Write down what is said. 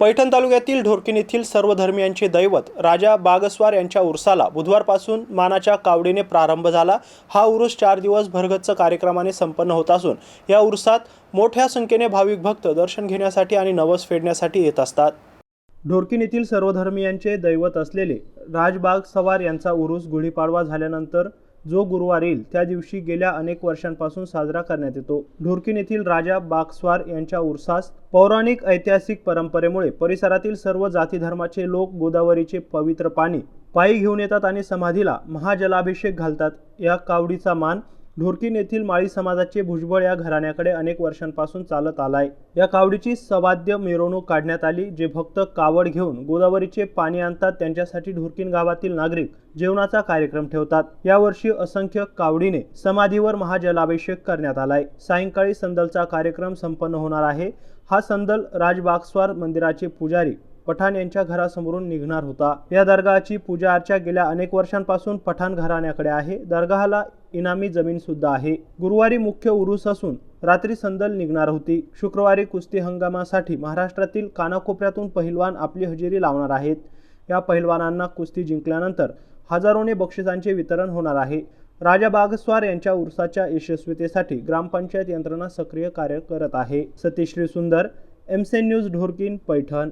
पैठण तालुक्यातील ढोरकीन येथील सर्व धर्मियांचे दैवत राजा बागस्वार यांच्या उर्साला बुधवारपासून मानाच्या कावडीने प्रारंभ झाला. हा उरुस चार दिवस भरगच्च कार्यक्रमाने संपन्न होत असून या उरसात मोठ्या संख्येने भाविक भक्त दर्शन घेण्यासाठी आणि नवस फेडण्यासाठी येत असतात. ढोरकीन येथील सर्व धर्मियांचे दैवत असलेले राजबाग सवार यांचा उरुस गुढीपाडवा झाल्यानंतर जो गुरुवार येईल त्या दिवशी गेल्या अनेक वर्षांपासून साजरा करण्यात येतो. ढोरकीन येथील राजा बागस्वार यांच्या उरसास पौराणिक ऐतिहासिक परंपरेमुळे परिसरातील सर्व जाती धर्माचे लोक गोदावरीचे पवित्र पाणी पायी घेऊन येतात आणि समाधीला महाजलाभिषेक घालतात. या कावडीचा मान ढोरकीन येथील माळी समाजाचे भुजबळ या घराण्याकडे अनेक वर्षांपासून चालत आलाय. या कावडीची सवाद्य मिरवणूक काढण्यात आली जे भक्त कावड घेऊन गोदावरीचे पाणी आणतात त्यांच्यासाठी ढोरकीन गावातील नागरिक जेवणाचा कार्यक्रम ठेवतात. यावर्षी असंख्य कावडीने समाधीवर महाजलाभिषेक करण्यात आलाय. सायंकाळी संदलचा कार्यक्रम संपन्न होणार आहे. हा संदल राजबागस्वार मंदिराचे पुजारी पठाण यांच्या घरासमोरून निघणार होता. या दर्गाची पूजा अर्चा गेल्या अनेक वर्षांपासून पठाण घराण्याकडे आहे. दर्गाहाला इनामी जमीन सुद्धा आहे. गुरुवारी मुख्य उरूस असून रात्री संदल निघणार होती. शुक्रवारी कुस्ती हंगामासाठी महाराष्ट्रातील कानाकोपऱ्यातून पहिलवान आपली हजेरी लावणार आहेत. या पहिलवानांना कुस्ती जिंकल्यानंतर हजारोने बक्षिसांचे वितरण होणार आहे. राजा बागस्वार यांच्या उर्साच्या यशस्वीतेसाठी ग्रामपंचायत यंत्रणा सक्रिय कार्य करत आहे. सतीश्री सुंदर एमसेन न्यूज ढोरकीन पैठण.